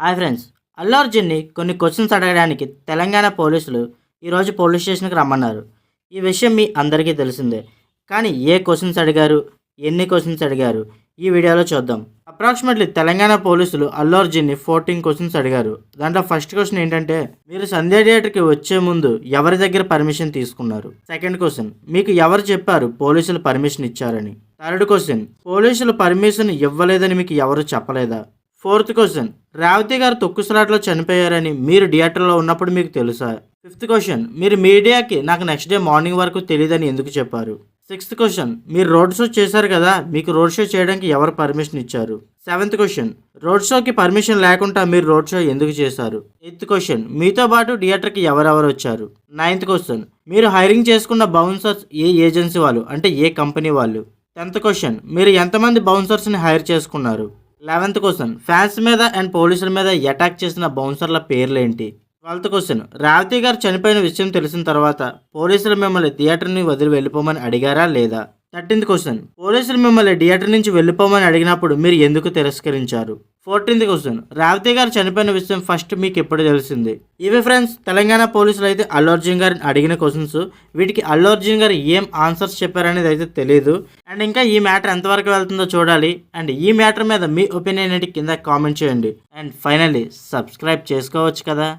Hi friends Allu అర్జున్ని కొన్ని questions అడగడానికి తెలంగాణ పోలీసులు ఈరోజు పోలీస్ స్టేషన్కి రమ్మన్నారు. ఈ విషయం మీ అందరికీ తెలిసిందే. కానీ ఏ క్వశ్చన్స్ అడిగారు ఎన్ని క్వశ్చన్స్ అడిగారు ఈ వీడియోలో చూద్దాం. అప్రాక్సిమేట్లీ తెలంగాణ పోలీసులు అల్లు అర్జున్ని ఫోర్టీన్ క్వశ్చన్స్ అడిగారు. దాంట్లో ఫస్ట్ క్వశ్చన్ ఏంటంటే మీరు సంధ్యా థియేటర్కి వచ్చే ముందు ఎవరి దగ్గర పర్మిషన్ తీసుకున్నారు? సెకండ్ క్వశ్చన్ మీకు ఎవరు చెప్పారు పోలీసులు పర్మిషన్ ఇచ్చారని? థర్డ్ క్వశ్చన్ పోలీసులు పర్మిషన్ ఇవ్వలేదని మీకు ఎవరు చెప్పలేదా? Fourth question. రేవతి గారు తొక్కుసలాట్లో చనిపోయారని మీరు థియేటర్లో ఉన్నప్పుడు మీకు తెలుసా? Fifth question. మీరు మీడియాకి నాకు నెక్స్ట్ డే మార్నింగ్ వరకు తెలియదని ఎందుకు చెప్పారు? Sixth question. మీరు రోడ్ షో చేశారు కదా మీకు రోడ్ షో చేయడానికి ఎవరు పర్మిషన్ ఇచ్చారు? Seventh question. రోడ్ షోకి పర్మిషన్ లేకుండా మీరు రోడ్ షో ఎందుకు చేశారు? Eighth question. మీతో పాటు థియేటర్కి ఎవరెవరు వచ్చారు? Ninth question. మీరు హైరింగ్ చేసుకున్న బౌన్సర్స్ ఏ ఏజెన్సీ వాళ్ళు? అంటే ఏ కంపెనీ వాళ్ళు? Tenth question. మీరు ఎంతమంది బౌన్సర్స్ని హైర్ చేసుకున్నారు? Eleventh question. ఫ్యాన్స్ మీద అండ్ పోలీసుల మీద అటాక్ చేసిన బౌన్సర్ల పేర్లేంటి? Twelfth question. రేవతి గారు చనిపోయిన విషయం తెలిసిన తర్వాత పోలీసులు మిమ్మల్ని థియేటర్ని వదిలి వెళ్ళిపోమని అడిగారా లేదా? Thirteenth question. పోలీసులు మిమ్మల్ని థియేటర్ నుంచి వెళ్ళిపోమని అడిగినప్పుడు మీరు ఎందుకు తిరస్కరించారు? Fourteenth question. రేవతి గారు చనిపోయిన విషయం ఫస్ట్ మీకు ఎప్పుడు తెలిసింది? ఇవి ఫ్రెండ్స్ తెలంగాణ పోలీసులు అయితే అల్లు అర్జున్ గారిని అడిగిన క్వశ్చన్స్. వీటికి అల్లు అర్జున్ గారు ఏం ఆన్సర్స్ చెప్పారనేది అయితే తెలియదు అండ్ ఇంకా ఈ మ్యాటర్ ఎంతవరకు వెళ్తుందో చూడాలి. అండ్ ఈ మ్యాటర్ మీద మీ ఒపీనియన్ ఏంటి కింద కామెంట్ చేయండి. అండ్ ఫైనల్లీ సబ్స్క్రైబ్ చేసుకోవచ్చు కదా.